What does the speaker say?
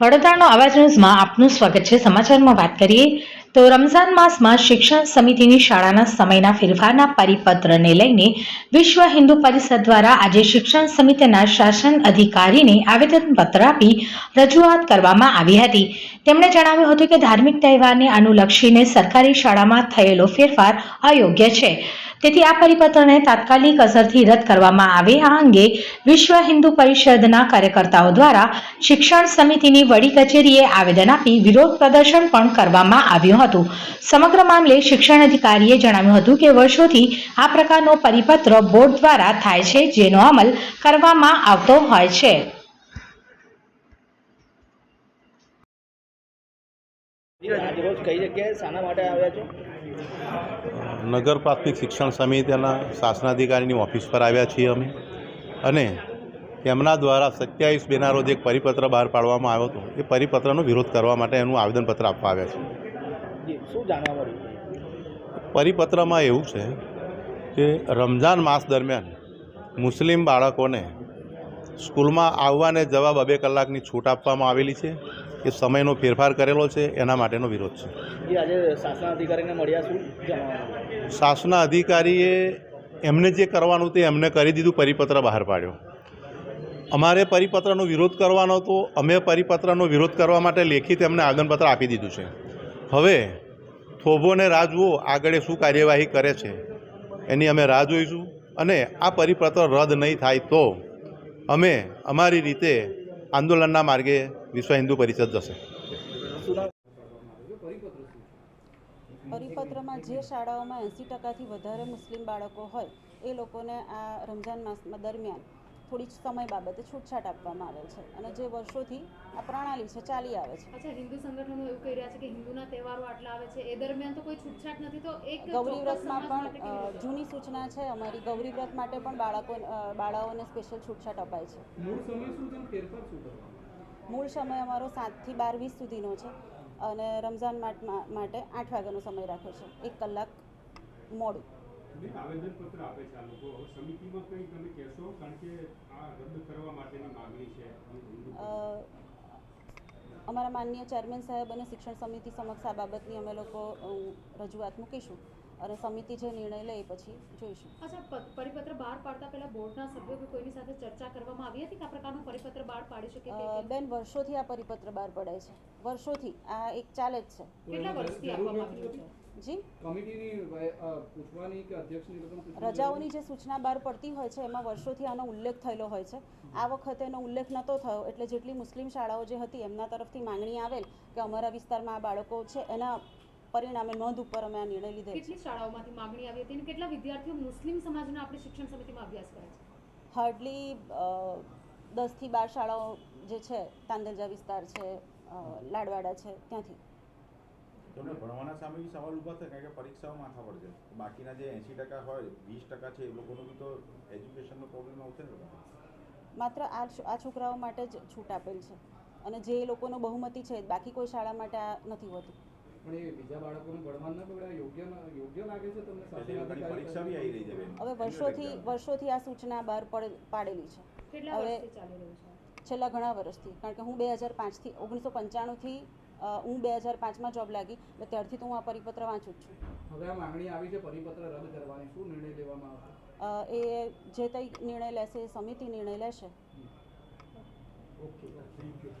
વડોદરાનો અવાજ ન્યૂઝમાં આપનું સ્વાગત છે. સમાચારમાં વાત કરીએ તો રમઝાન માસમાં શિક્ષણ સમિતિની શાળાના સમયના ફેરફારના પરિપત્રને લઈને વિશ્વ હિન્દુ પરિષદ દ્વારા આજે શિક્ષણ સમિતિના શાસન અધિકારીને આવેદનપત્ર આપી રજૂઆત કરવામાં આવી હતી. તેમણે જણાવ્યું હતું કે ધાર્મિક તહેવારને અનુલક્ષીને સરકારી શાળામાં થયેલો ફેરફાર અયોગ્ય છે. તેથી આ પરિપત્રને તાત્કાલિક અસરથી રદ કરવામાં આવે. આ અંગે વિશ્વ હિન્દુ પરિષદના કાર્યકર્તાઓ દ્વારા શિક્ષણ સમિતિની વડી કચેરીએ આવેદન આપી વિરોધ પ્રદર્શન પણ કરવામાં આવ્યું હતું. સમગ્ર મામલે શિક્ષણ અધિકારીએ જણાવ્યું હતું કે વર્ષોથી આ પ્રકારનો પરિપત્ર બોર્ડ દ્વારા થાય છે, જેનો અમલ કરવામાં આવતો હોય છે. રોજ કઈ જગ્યાએ, શાના માટે આવ્યા છો? નગર પ્રાથમિક શિક્ષણ સમિતિના શાસનાધિકારીની ઓફિસ પર આવ્યા છીએ અમે. અને તેમના દ્વારા સત્યાવીસ બેના રોજ એક પરિપત્ર બહાર પાડવામાં આવ્યો હતો. એ પરિપત્રનો વિરોધ કરવા માટે એનું આવેદનપત્ર આપવા આવ્યા છે પરિપત્રમાં એવું છે કે રમઝાન માસ દરમિયાન મુસ્લિમ બાળકોને સ્કૂલમાં આવવાને જવાબ બે કલાકની છૂટ આપવામાં આવેલી છે. એ સમયનો ફેરફાર કરેલો છે એના માટેનો વિરોધ છે. શાસન અધિકારીએ એમને જે કરવાનું તે એમને કરી દીધું પરિપત્ર બહાર પાડ્યો. અમારે પરિપત્રનો વિરોધ કરવાનો હતો અમે પરિપત્રનો વિરોધ કરવા માટે લેખિત એમને આગનપત્ર આપી દીધું છે. હવે થોભોને રાહ જુઓ આગળ શું કાર્યવાહી કરે છે. એની અમે રાહ જોઈશું અને આ પરિપત્ર રદ નહીં થાય તો અમે અમારી રીતે આંદોલનના માર્ગે વિશ્વ હિન્દુ પરિષદ જશે. પરિપત્રમાં જે શાળાઓમાં એંસી ટકાથી વધારે મુસ્લિમ બાળકો હોય, એ લોકોને આ રમઝાન માસ દરમિયાન થોડી જ સમય બાબતે છૂટછાટ આપવામાં આવે છે અને જે વર્ષોથી આ પ્રણાલી છે ચાલી આવે છે. અચ્છા હિન્દુ સંગઠનો એવું કહી રહ્યા છે કે હિન્દુના તહેવારો આટલા આવે છે. એ દરમિયાન તો કોઈ છૂટછાટ નથી તો એક ગૌરી વ્રતમાં પણ? જૂની સૂચના છે અમારી ગૌરી વ્રત માટે પણ બાળકો બાળાઓને સ્પેશિયલ છૂટછાટ અપાય છે. મૂળ સમય શું છે ફેરફાર શું કરવાનો મૂળ સમય અમારો સાતથી બાર વીસ સુધીનો છે અને રમઝાન માટ- માટે આઠ વાગ્યાનો સમય રાખ્યો છે. એક કલાક મોડું. આવેદનપત્ર આપે છે આ લોકો. હવે સમિતિમાં કંઈ તમે કહેશો? કારણ કે આ રદ કરવા માટેની માગણી છે. અમારા માનનીય ચેરમેન સાહેબ અને શિક્ષણ સમિતિ સમક્ષ આ બાબતની અમે લોકો રજૂઆત મૂકીશું. અને સમિતિ જે નિર્ણય લે એ પછી જોઈશું. અચ્છા પરિપત્ર બહાર પાડતા પહેલા બોર્ડના સભ્યો કે કોઈની સાથે ચર્ચા કરવામાં આવી હતી કે આ પ્રકારનું પરિપત્ર બહાર પાડી શકે બેન વર્ષોથી આ પરિપત્ર બહાર પડે છે. વર્ષોથી આ એક ચાલે જ છે. કેટલા વર્ષથી આપવામાં આવ્યું છે? જી? કમિટીની પૂછવાની કે અધ્યક્ષની રજાઓની જે સૂચના બહાર પડતી હોય છે એમાં વર્ષોથી આનો ઉલ્લેખ થયેલો હોય છે. આ વખતે એનો ઉલ્લેખ નહોતો થયો એટલે જેટલી મુસ્લિમ શાળાઓ જે હતી એમના તરફથી માંગણી આવેલ કે અમારા વિસ્તારમાં આ બાળકો છે એના પરિણામે નોંધ ઉપર અમે આ નિર્ણય લીધો છે. કેટલી શાળાઓમાંથી માંગણી આવી હતી અને કેટલા વિદ્યાર્થીઓ મુસ્લિમ સમાજના આપણે શિક્ષણ સમિતિમાં અભ્યાસ કરે છે? હાર્ડલી દસથી બાર શાળાઓ જે છે તાંદલજા વિસ્તાર છે લાડવાડા છે ત્યાંથી. તમને ભણવાના સામે બી સવાલ ઊભા થાય કારણ કે પરીક્ષાઓ માથા પર છે. બાકીના જે એંસી ટકા હોય વીસ ટકા છે એ લોકોનો બી તો એજ્યુકેશનનો પ્રોબ્લેમ આવશે ને માત્ર આ આ છોકરાઓ માટે જ છૂટ આપેલ છે. અને જે લોકોનો બહુમતી છે બાકી કોઈ શાળા માટે આ નથી હોતું. પણ એ બીજા બાળકોનું ભણવાનું ના બગડે યોગ્ય યોગ્ય લાગે છે તમને એટલે પરીક્ષા બી આવી રહી છે હવે વર્ષોથી વર્ષોથી આ સૂચના બહાર પડે પાડેલી છે. હવે- વર્ષથી ચાલી રહ્યું છે? છેલ્લા ઘણા વર્ષથી કારણ કે હું બે હજાર પાંચથી ઓગણીસો પંચાણુંથી હું બે હજાર પાંચમાં જોબ લાગી એટલે ત્યારથી તો હું આ પરિપત્ર વાંચું જ છું. હવે આ માંગણી આવી છે પરિપત્ર રદ કરવાની. શું નિર્ણય લેવામાં આવશે? એ જે કંઈ નિર્ણય લેશે એ સમિતિ નિર્ણય લેશે. Okay thank you